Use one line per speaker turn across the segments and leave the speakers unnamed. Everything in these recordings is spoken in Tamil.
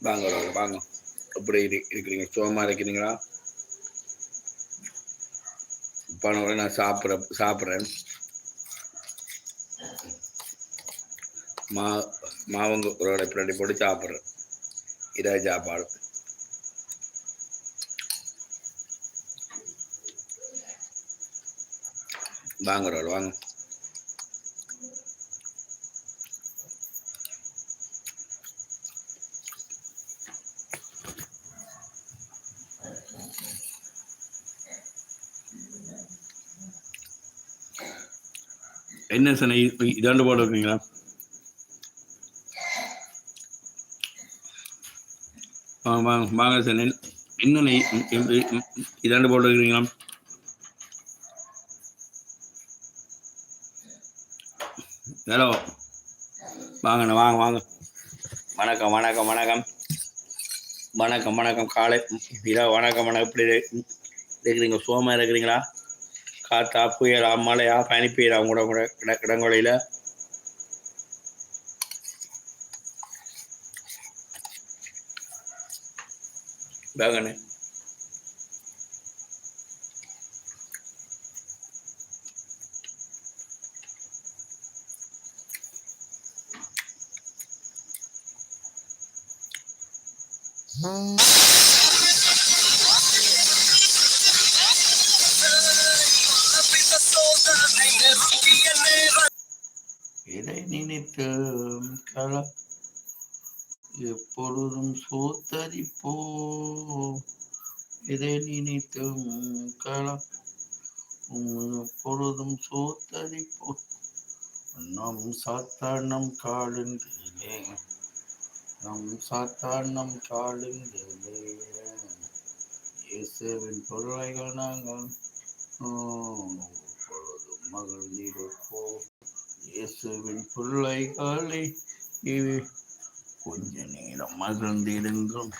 வாங்க வாங்க வாங்க. எப்படி இருக்கிறீங்க. சுகமாக இருக்கிறீங்களா? பணம் நான் சாப்பிட்ற சாப்பிட்றேன். மா மாவங்க உரோட பின்னாடி போட்டு சாப்பிட்றேன். இதான் சாப்பாடு. வாங்குறோம் வாங்க. என்ன சனை? இதாண்டு போட இருக்கீங்களா வாங்க வாங்க வாங்க சார் இன்னும் இதாண்டு போட்டு இருக்கிறீங்களா ஹலோ. வாங்கண்ணா வாங்க வாங்க. வணக்கம் வணக்கம் வணக்கம். வணக்கம் வணக்கம். காலை இதா வணக்கம் வணக்கம். இப்படி இருக்கிறீங்க? சோமா இருக்கிறீங்களா? காத்தா புயலா மழையா பனிப்புயலா கூட கூட இடங்கொலையில் பேகனு Mm-hmm. இதை நினைத்து கல? எப்பொழுதும் சோத்தரிப்போ இதை நினைத்தும் கல? எப்பொழுதும் சோத்தரிப்போ நம் சாத்தானம் காலுங்களே நம் சாத்தானம் காலுங்களே இயேசுவின் பொருளைகள் நாங்கள் மகிழ்ந்திருப்போ இயேசுவின் பிள்ளைகளை கொஞ்ச நேரம் மகிழ்ந்திருங்கள்.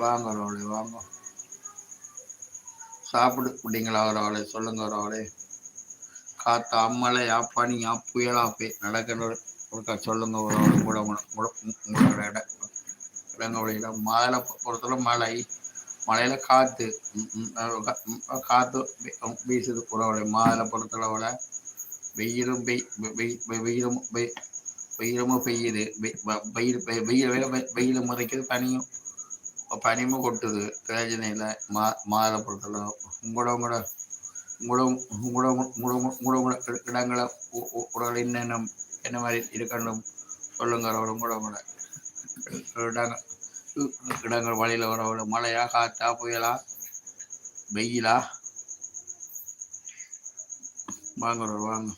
வாங்க ரோலே வாங்க சாப்பிடு அப்படிங்களா ஆளே சொல்லுங்க ஒரு ரோலே காத்த அம்மலை யாப்பானி புயலா போய் நடக்கிற சொல்லுங்க ஒரு ரோலே கூட உங்களோட இடம். இருக்கிறாங்க அப்படிங்களா மழை பொறுத்தவரை மழை மழையில காற்று காற்று வீசுது புறவலை மாதுளை பொறுத்தளவில். வெயிலும் பெய் வெயிலும் வெயிலமும் பெய்யுது. வெயில் வெயில் வேலை வெயிலும் முறைக்குது பனியும். பனியும் கொட்டுது. பிரயோஜனையில் மா மாதுளை பொறுத்தளவு உங்களோட உங்களோட உங்களோட உங்களோட உங்களோட உங்களோட இடங்களை உடல் என்னென்ன என்ன மாதிரி இருக்கணும் சொல்லுங்க உங்களோட உங்களோட. இடங்கள் இடங்கள் வழியில் வர மழையா காத்தா புயலா வெயிலா? வாங்க வாங்க.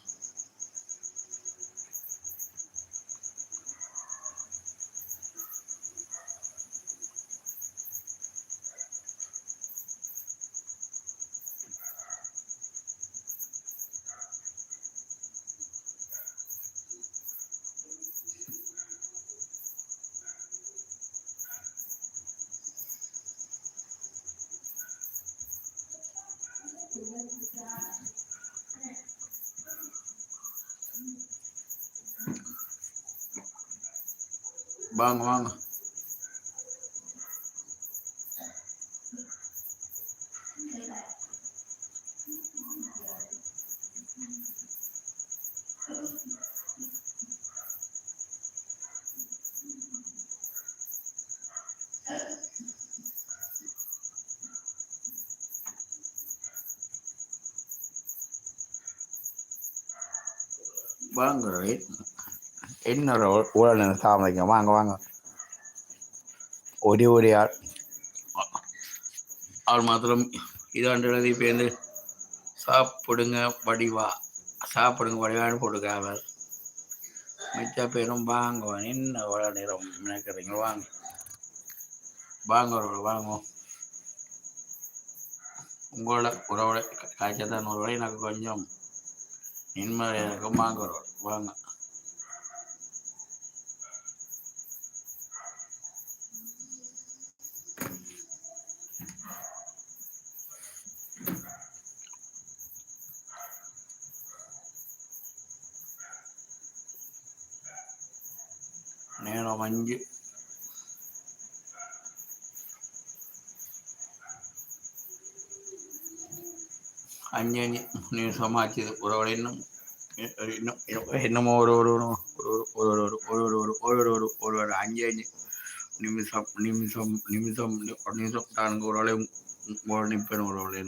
bàng hoàng bang rồi. இன்னொரு ஊழல் சாமிங்க வாங்க வாங்க. ஒரே ஒரே ஆள். ஆள் மாத்திரம் இதாண்டு எழுதி பேருந்து சாப்பிடுங்க வடிவா. சாப்பிடுங்க வடிவான்னு போட்டுக்க அவர் மிச்ச பேரும் வாங்க என்ன எவ்வளோ நேரம் நினைக்கிறீங்க வாங்க. வாங்க ஒரு வாங்க. உங்களோட உறவோட காய்ச்சல் ஒரு எனக்கு கொஞ்சம் நிம்மதியாக இருக்கும். வாங்க வாங்க. அவஞ்சு അഞ്ഞഞ്ഞ് നിമിഷമാക്കിയത് ഒരോടെന്നും എന്നും ഓരോരോ ഓരോരോ ഓരോരോ ഓരോരോ ഓരോരോ അഞ്ച് അഞ്ച് നിമിഷം നിമിഷം നിമിഷം നിമിഷം താങ്കൾ ഒരാളെയും உடனே இப்போ ஒரு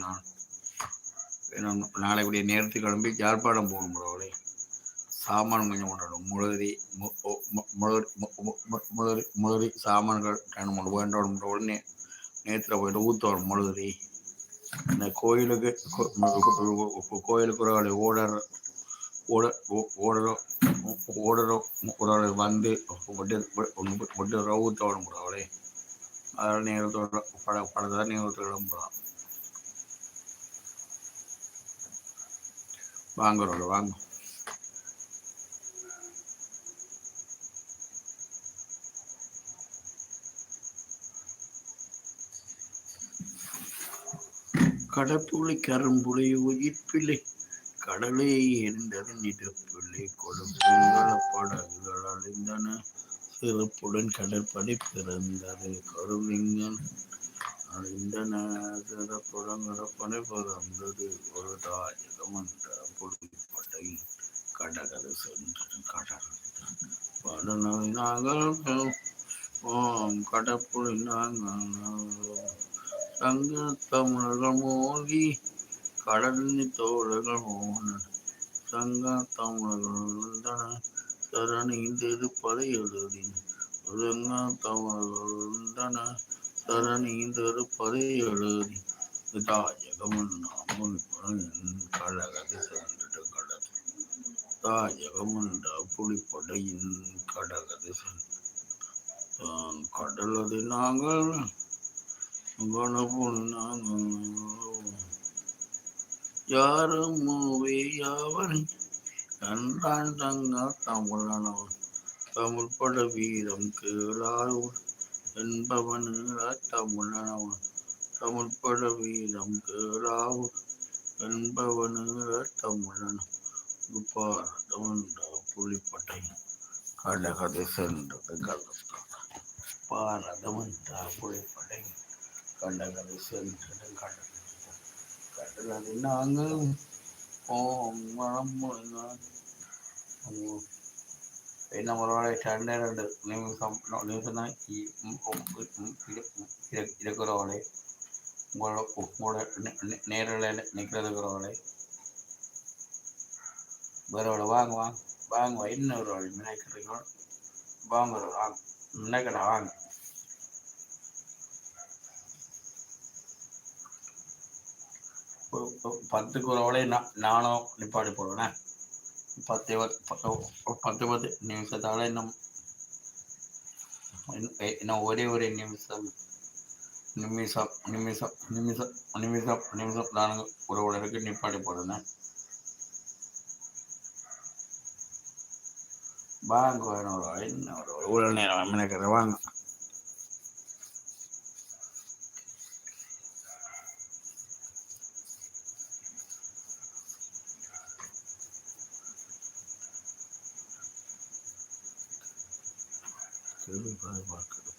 நாளைக்குடைய நேரத்துக்கு கிளம்பி யாழ்ப்பாணம் போகணும் ஒரு சாமான் கொஞ்சம் கொண்டாடும் முழுதி முழுதி முழுதி சாமான்கள் ரெண்டு மூணு வேண்டோம் உடனே நேரத்தில் போயிட்டு ஊற்றணும் முழுதி. இந்த கோயிலுக்கு கோயிலுக்கு ஒரு ஆள் ஓடற ஓட ஓடுறோம் ஓடுறோம் ஒரு வந்து ஒட்டு ரவுத்தோட முடியாவளே அதனால் நேரத்தோட பட படத்தை நேரத்தோட போகலாம் வாங்குறோட வாங்க. கடப்புளி கரும்புளி உயிர்ப்பிள்ளை கடலே எரிந்தது நிடப்பிள்ளை கொடுப்புங்கள படகுகள் அழிந்தன. சிறப்புடன் கடற்படை பிறந்தது. கருவிங்கள் அழிந்தன. சிறப்புடன் கடற்படை பிறந்தது. ஒரு தாயகம் என்ற புலிப்படை கடகரை சென்று கடல் படனை நாங்கள் ஓம் கடப்புளி நாங்கள் தங்க தமிழர்கள் மோகி கடலின் தோழர்கள் மோகனன் தங்க தமிழர்கள் சரணி திருப்பதை எழுதின. ஒழுங்கா தமிழர்கள் சரணி திருப்பதை எழுதி தாயகமன் நாமும் கழகத்தை சென்றுட்டு கடல். தாயகமன்ற புலிப்படையின் கடகதை சென்று கடலதை நாங்கள் யாரும் மூவே யாவரை கண்டான் தங்கள் தமிழனவன். தமிழ் பட வீரம் கேளார் என்பவன் தமிழனவன். தமிழ் பட வீரம் கேளாவு என்பவன் தமிழன் பாரதவன் புலிப்பட்டை கடகதை சென்றது கலத்தான் பாரதவன் புலிப்படை കണ്ടത്. ശ്രമിച്ചിട്ടും കണ്ടത്. കണ്ടത് അതിന്റെ ആങ്ങളും ഓണം നമ്മളവിടെ രണ്ട് രണ്ട് നിമിഷം നിമിഷം ഇരക്കുറവോടെ കൂടെ നേരിട നിൽക്കുന്നതുറവോടെ வேறோட வாங்க வாங்க வாங்க இன்னொரு விநாயகர் வாங்க விநாயகரை வாங்க பத்துக்கு ஒரு அவளே நானும் நிப்பாடி போடுவேன் பத்து பத்து பத்து நிமிஷத்தால் இன்னும் இன்னும் ஒரே ஒரு நிமிஷம் நிமிஷம் நிமிஷம் நிமிஷம் நிமிஷம் நிமிஷம் நானுங்க உறவுடருக்கு நிப்பாடி போடுவேன் வாங்க ஒரு ஒரு நேரம் நினைக்கிறேன் வாங்க எழுதுவதை பார்க்கிறோம்